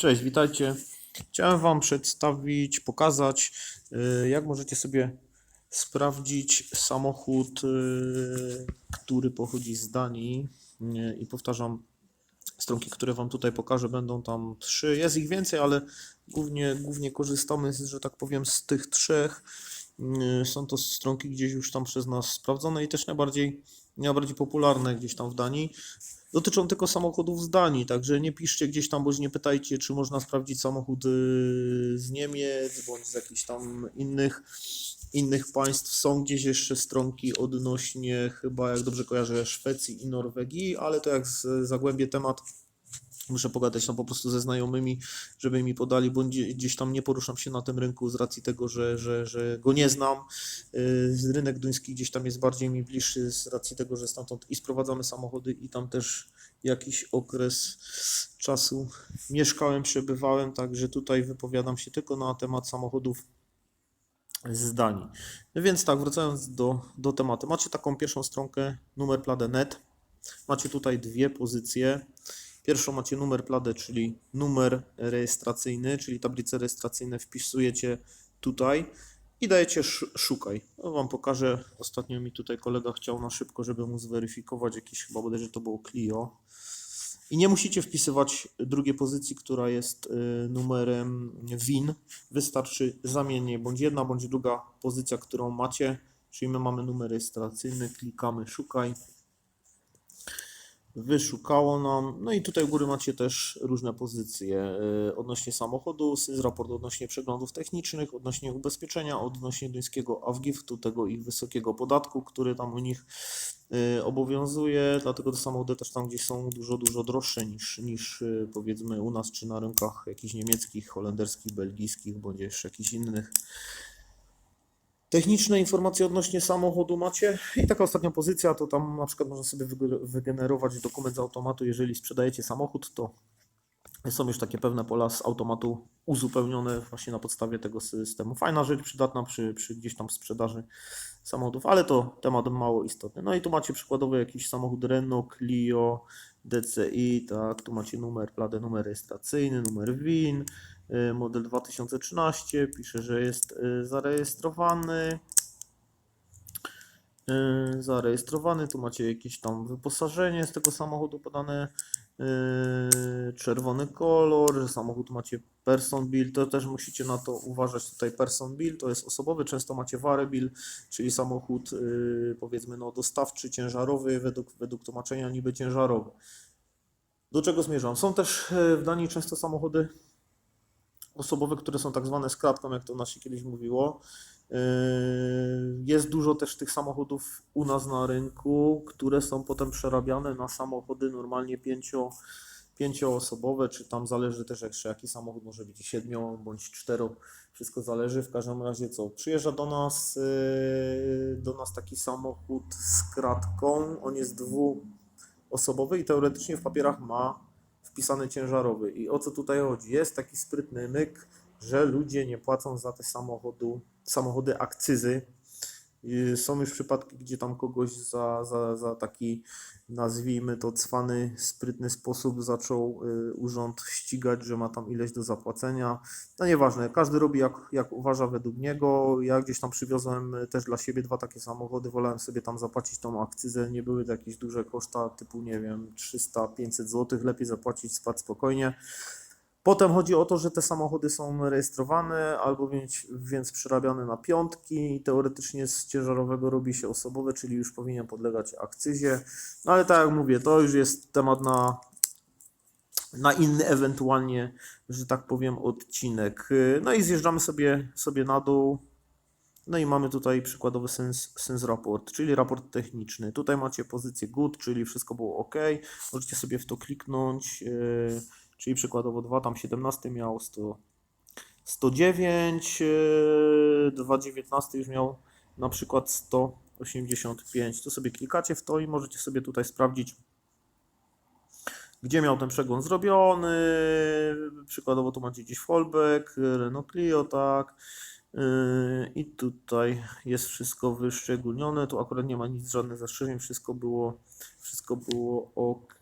Cześć, witajcie. Chciałem Wam przedstawić, pokazać, y, jak możecie sobie sprawdzić samochód, y, który pochodzi z Danii. I powtarzam, stronki, które Wam tutaj pokażę, będą tam trzy. Jest ich więcej, ale głównie, głównie korzystamy, że tak powiem, z tych trzech. Y, Są to stronki gdzieś już tam przez nas sprawdzone i też najbardziej, najbardziej popularne gdzieś tam w Danii. Dotyczą tylko samochodów z Danii, także nie piszcie gdzieś tam, bądź nie pytajcie, czy można sprawdzić samochód y, z Niemiec, bądź z jakichś tam innych, innych państw. Są gdzieś jeszcze stronki odnośnie, chyba jak dobrze kojarzę, Szwecji i Norwegii, ale to jak zagłębię temat, muszę pogadać tam po prostu ze znajomymi, żeby mi podali, gdzie- gdzieś tam nie poruszam się na tym rynku z racji tego, że, że, że go nie znam. Y, Rynek duński gdzieś tam jest bardziej mi bliższy z racji tego, że stamtąd i sprowadzamy samochody i tam też jakiś okres czasu mieszkałem, przebywałem, także tutaj wypowiadam się tylko na temat samochodów z Danii. No więc tak, wracając do, do tematu. Macie taką pierwszą stronkę numerplade.net. Macie tutaj dwie pozycje. Pierwszą macie numer plady, czyli numer rejestracyjny, czyli tablice rejestracyjne wpisujecie tutaj i dajecie sz- szukaj. No wam pokażę. Ostatnio mi tutaj kolega chciał na szybko, żeby mu zweryfikować jakiś, chyba bodajże to było Clio. I nie musicie wpisywać drugiej pozycji, która jest y, numerem WIN. Wystarczy zamiennie bądź jedna, bądź druga pozycja, którą macie. Czyli my mamy numer rejestracyjny, klikamy szukaj. Wyszukało nam. No i tutaj u góry macie też różne pozycje y, odnośnie samochodu, raport odnośnie przeglądów technicznych, odnośnie ubezpieczenia, odnośnie duńskiego AWGIF-u, tego ich wysokiego podatku, który tam u nich y, obowiązuje, dlatego te samochody też tam gdzieś są dużo, dużo droższe niż, niż y, powiedzmy u nas, czy na rynkach jakichś niemieckich, holenderskich, belgijskich, bądź jeszcze jakichś innych. Techniczne informacje odnośnie samochodu macie i taka ostatnia pozycja, to tam na przykład można sobie wyge- wygenerować dokument z automatu, jeżeli sprzedajecie samochód, to są już takie pewne pola z automatu uzupełnione właśnie na podstawie tego systemu. Fajna rzecz, przydatna przy, przy gdzieś tam sprzedaży samochodów, ale to temat mało istotny. No i tu macie przykładowo jakiś samochód Renault Clio DCI, tak, tu macie numer, pladę, numer rejestracyjny, numer WIN, model 2013, pisze, że jest y, zarejestrowany. y, Zarejestrowany, tu macie jakieś tam wyposażenie z tego samochodu podane, y, czerwony kolor, że samochód macie person bill, to też musicie na to uważać. Tutaj person bill to jest osobowy, często macie ware bill, czyli samochód y, powiedzmy no dostawczy, ciężarowy, według, według tłumaczenia niby ciężarowy. Do czego zmierzam? Są też y, w Danii często samochody osobowe, które są tak zwane z kratką, jak to nas się kiedyś mówiło. Yy, Jest dużo też tych samochodów u nas na rynku, które są potem przerabiane na samochody normalnie pięcio, pięcioosobowe, czy tam zależy też jeszcze jaki samochód może być siedmiu bądź cztero, wszystko zależy. W każdym razie co, przyjeżdża do nas, yy, do nas taki samochód z kratką, on jest dwuosobowy i teoretycznie w papierach ma wpisany ciężarowy. I o co tutaj chodzi? Jest taki sprytny myk, że ludzie nie płacą za te samochody akcyzy. Są już przypadki, gdzie tam kogoś za, za, za taki, nazwijmy to, cwany, sprytny sposób zaczął y, urząd ścigać, że ma tam ileś do zapłacenia. No nieważne, każdy robi jak, jak uważa według niego. Ja gdzieś tam przywiozłem y, też dla siebie dwa takie samochody, wolałem sobie tam zapłacić tą akcyzę, nie były to jakieś duże koszta typu, nie wiem, 300-500 zł, lepiej zapłacić, spać spokojnie. Potem chodzi o to, że te samochody są rejestrowane albo więc, więc przerabiane na piątki i teoretycznie z ciężarowego robi się osobowe, czyli już powinien podlegać akcyzie. No ale tak jak mówię, to już jest temat na, na inny ewentualnie, że tak powiem, odcinek. No i zjeżdżamy sobie, sobie na dół. No i mamy tutaj przykładowy sens, sens raport, czyli raport techniczny. Tutaj macie pozycję good, czyli wszystko było ok. Możecie sobie w to kliknąć. yy, czyli przykładowo 2, tam 17 miał 100, 109, yy, 2,19 już miał na przykład 185. To sobie klikacie w to i możecie sobie tutaj sprawdzić, gdzie miał ten przegląd zrobiony. Przykładowo tu macie gdzieś fallback, Renault Clio, tak. Yy, I tutaj jest wszystko wyszczególnione. Tu akurat nie ma nic, żadnych zastrzeżeń, wszystko było, wszystko było ok.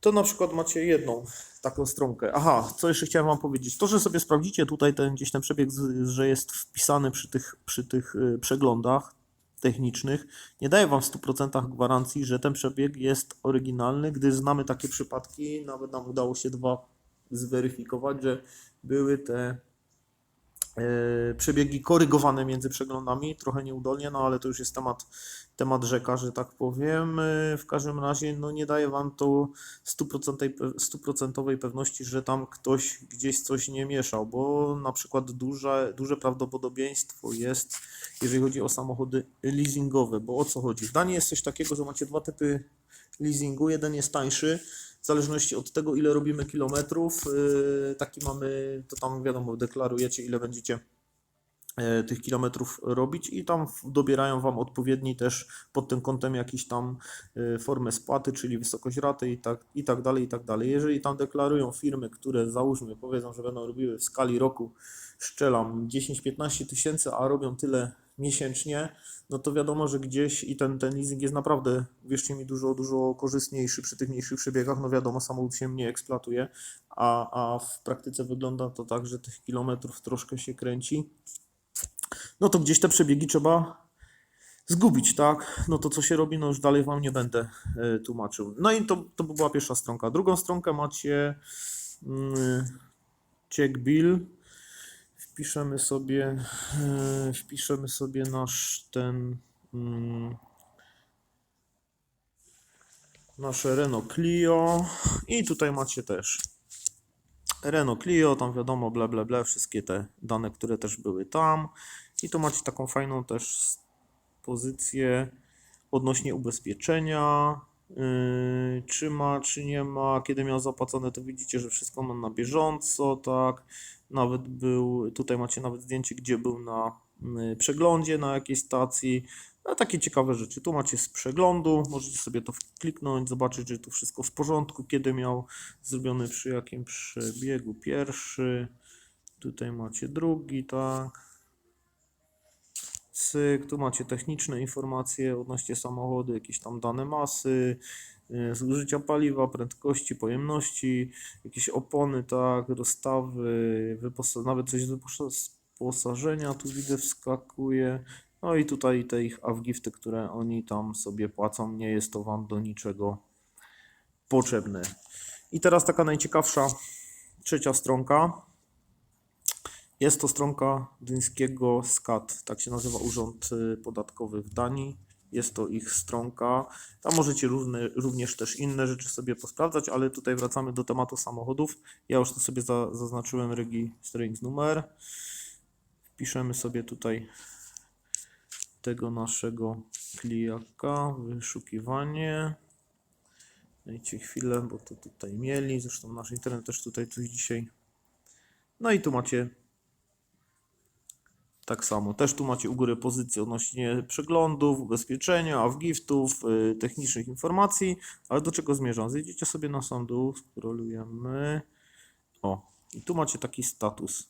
To na przykład macie jedną taką stronkę. Aha, co jeszcze chciałem Wam powiedzieć. To, że sobie sprawdzicie tutaj ten gdzieś ten przebieg, że jest wpisany przy tych, przy tych y, przeglądach technicznych, nie daje Wam w 100% gwarancji, że ten przebieg jest oryginalny, gdy znamy takie przypadki, nawet nam udało się dwa zweryfikować, że były te przebiegi korygowane między przeglądami, trochę nieudolnie, no ale to już jest temat, temat rzeka, że tak powiem. E, W każdym razie no nie daje Wam to stuprocentowej pe- stuprocentowej pewności, że tam ktoś gdzieś coś nie mieszał, bo na przykład duże, duże prawdopodobieństwo jest, jeżeli chodzi o samochody leasingowe, bo o co chodzi? W Danii jest coś takiego, że macie dwa typy leasingu, jeden jest tańszy, zależności od tego, ile robimy kilometrów, yy, taki mamy, to tam wiadomo, deklarujecie, ile będziecie tych kilometrów robić i tam dobierają Wam odpowiedni też pod tym kątem jakiś tam e, formę spłaty, czyli wysokość raty i tak, i tak dalej, i tak dalej. Jeżeli tam deklarują firmy, które załóżmy powiedzą, że będą robiły w skali roku, szczelam 10-15 tysięcy, a robią tyle miesięcznie, no to wiadomo, że gdzieś i ten, ten leasing jest naprawdę, wierzcie mi, dużo, dużo korzystniejszy przy tych mniejszych przebiegach. No wiadomo, samochód się mniej eksploatuje, a, a w praktyce wygląda to tak, że tych kilometrów troszkę się kręci no to gdzieś te przebiegi trzeba zgubić, tak? No to co się robi, no już dalej Wam nie będę e, tłumaczył. No i to, to by była pierwsza stronka. Drugą stronkę macie mm, check bill. Wpiszemy sobie, e, wpiszemy sobie nasz ten mm, nasze Renault Clio i tutaj macie też Renault Clio, tam wiadomo, bla bla bla, wszystkie te dane, które też były tam. I tu macie taką fajną też pozycję odnośnie ubezpieczenia. Yy, czy ma, czy nie ma, kiedy miał zapłacone, to widzicie, że wszystko ma na bieżąco, tak. Nawet był, tutaj macie nawet zdjęcie, gdzie był na yy, przeglądzie na jakiejś stacji. No, takie ciekawe rzeczy. Tu macie z przeglądu, możecie sobie to kliknąć, zobaczyć, że tu wszystko w porządku, kiedy miał zrobiony przy jakim przebiegu pierwszy. Tutaj macie drugi, tak. Cyk, tu macie techniczne informacje odnośnie samochodu, jakieś tam dane masy, y, zużycia paliwa, prędkości, pojemności, jakieś opony, tak, wyposa- nawet coś z wyposażenia tu widzę wskakuje. No i tutaj te ich avgifty, które oni tam sobie płacą, nie jest to wam do niczego potrzebne. I teraz taka najciekawsza trzecia stronka. Jest to stronka duńskiego SCAT, tak się nazywa Urząd y, Podatkowy w Danii. Jest to ich stronka. Tam możecie równe, również też inne rzeczy sobie posprawdzać, ale tutaj wracamy do tematu samochodów. Ja już to sobie za, zaznaczyłem registrings numer. Wpiszemy sobie tutaj tego naszego klijaka, wyszukiwanie. Dajcie chwilę, bo to tutaj mieli. Zresztą nasz internet też tutaj coś dzisiaj. No i tu macie tak samo. Też tu macie u góry pozycję odnośnie przeglądów, ubezpieczenia, avgiftów, y, technicznych informacji. Ale do czego zmierzam? Zejdziecie sobie na sam dół, scrollujemy. O, i tu macie taki status,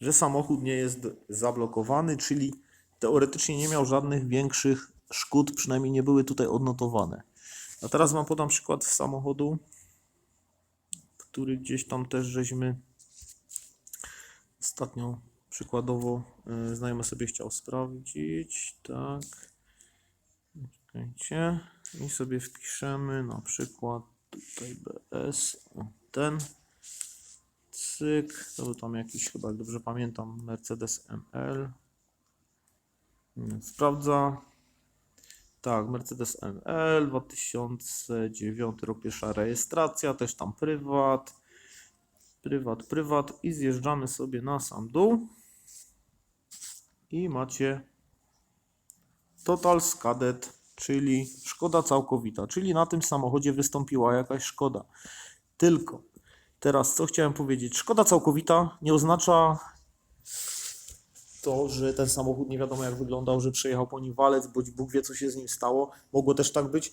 że samochód nie jest zablokowany, czyli teoretycznie nie miał żadnych większych szkód, przynajmniej nie były tutaj odnotowane. A teraz Wam podam przykład samochodu, który gdzieś tam też żeśmy ostatnio przykładowo y, znajomy sobie chciał sprawdzić, tak. Czekajcie. I sobie wpiszemy na przykład tutaj BS, ten. Cyk, to był tam jakiś chyba, jak dobrze pamiętam, Mercedes ML. Sprawdza. Tak, Mercedes ML, 2009 rok, pierwsza rejestracja, też tam prywat, prywat, prywat i zjeżdżamy sobie na sam dół i macie Total Skadet, czyli szkoda całkowita, czyli na tym samochodzie wystąpiła jakaś szkoda. Tylko teraz co chciałem powiedzieć, szkoda całkowita nie oznacza to, że ten samochód nie wiadomo jak wyglądał, że przejechał po nim walec, bądź Bóg wie co się z nim stało. Mogło też tak być.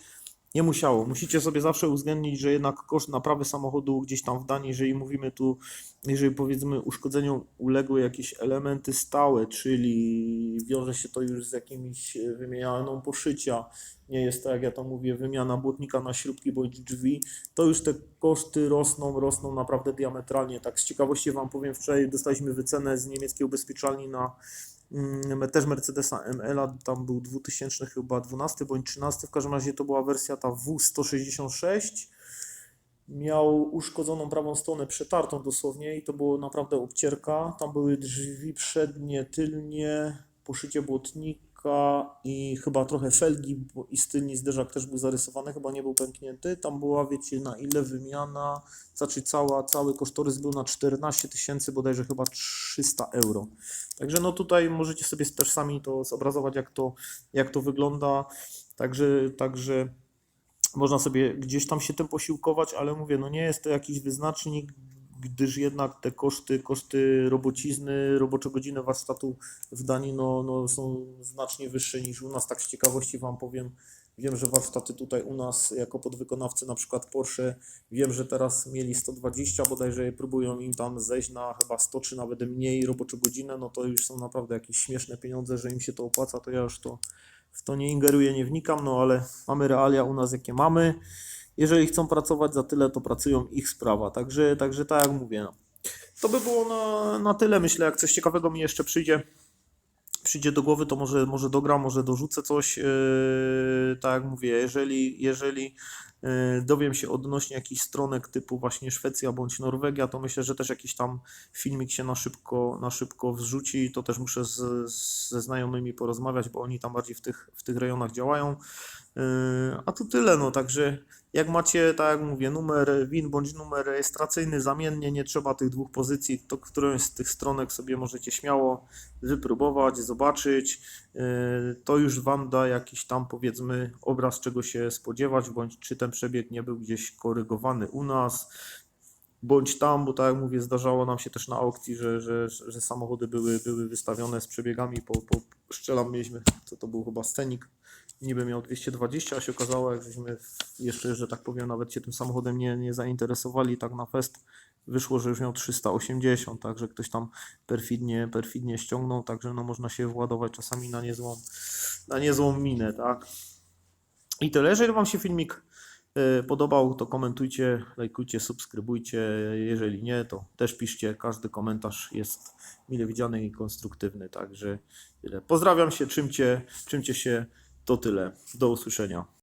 Nie musiało. Musicie sobie zawsze uwzględnić, że jednak koszt naprawy samochodu gdzieś tam w Danii, jeżeli mówimy tu, jeżeli powiedzmy uszkodzeniu uległy jakieś elementy stałe, czyli wiąże się to już z jakimiś e, wymianą poszycia, nie jest to, jak ja to mówię, wymiana błotnika na śrubki bądź drzwi, to już te koszty rosną, rosną naprawdę diametralnie. Tak z ciekawości Wam powiem, wczoraj dostaliśmy wycenę z niemieckiej ubezpieczalni na też Mercedesa ML, tam był 2000 chyba 12 bądź 13, w każdym razie to była wersja ta W166. Miał uszkodzoną prawą stronę, przetartą dosłownie i to było naprawdę obcierka. Tam były drzwi przednie, tylnie, poszycie błotnika i chyba trochę felgi i z tylni zderzak też był zarysowany, chyba nie był pęknięty. Tam była, wiecie, na ile wymiana, znaczy cała, cały kosztorys był na 14 tysięcy, bodajże chyba 300 euro. Także no tutaj możecie sobie też sami to zobrazować, jak to, jak to wygląda. Także, także można sobie gdzieś tam się tym posiłkować, ale mówię, no nie jest to jakiś wyznacznik, gdyż jednak te koszty, koszty robocizny, robocze godziny warsztatu w Danii no, no są znacznie wyższe niż u nas. Tak z ciekawości Wam powiem, wiem, że warsztaty tutaj u nas jako podwykonawcy, na przykład Porsche, wiem, że teraz mieli 120, bodajże próbują im tam zejść na chyba 100 czy nawet mniej robocze godzinę, no to już są naprawdę jakieś śmieszne pieniądze, że im się to opłaca, to ja już to w to nie ingeruję, nie wnikam, no ale mamy realia u nas jakie mamy. Jeżeli chcą pracować za tyle, to pracują ich sprawa. Także, także tak jak mówię. No. To by było na, na tyle. Myślę, jak coś ciekawego mi jeszcze przyjdzie, przyjdzie do głowy, to może, może dogram, może dorzucę coś. Yy, tak jak mówię, jeżeli, jeżeli yy, dowiem się odnośnie jakichś stronek typu właśnie Szwecja bądź Norwegia, to myślę, że też jakiś tam filmik się na szybko, na szybko wrzuci. To też muszę z, ze znajomymi porozmawiać, bo oni tam bardziej w tych, w tych rejonach działają. Yy, A tu tyle, no także jak macie, tak jak mówię, numer WIN bądź numer rejestracyjny zamiennie, nie trzeba tych dwóch pozycji, to którąś z tych stronek sobie możecie śmiało wypróbować, zobaczyć. Yy, To już Wam da jakiś tam powiedzmy obraz, czego się spodziewać, bądź czy ten przebieg nie był gdzieś korygowany u nas, bądź tam, bo tak jak mówię, zdarzało nam się też na aukcji, że, że, że samochody były, były wystawione z przebiegami, po, po szczelam mieliśmy, to, to był chyba scenik, niby miał 220, a się okazało, jak żeśmy jeszcze, że tak powiem, nawet się tym samochodem nie, nie zainteresowali tak na fest, wyszło, że już miał 380, także ktoś tam perfidnie, perfidnie ściągnął, także no można się władować czasami na niezłą, na niezłą minę, tak. I tyle. Jeżeli Wam się filmik e, podobał, to komentujcie, lajkujcie, subskrybujcie. Jeżeli nie, to też piszcie. Każdy komentarz jest mile widziany i konstruktywny. Także tyle. Pozdrawiam się, czymcie, czymcie się, to tyle. Do usłyszenia.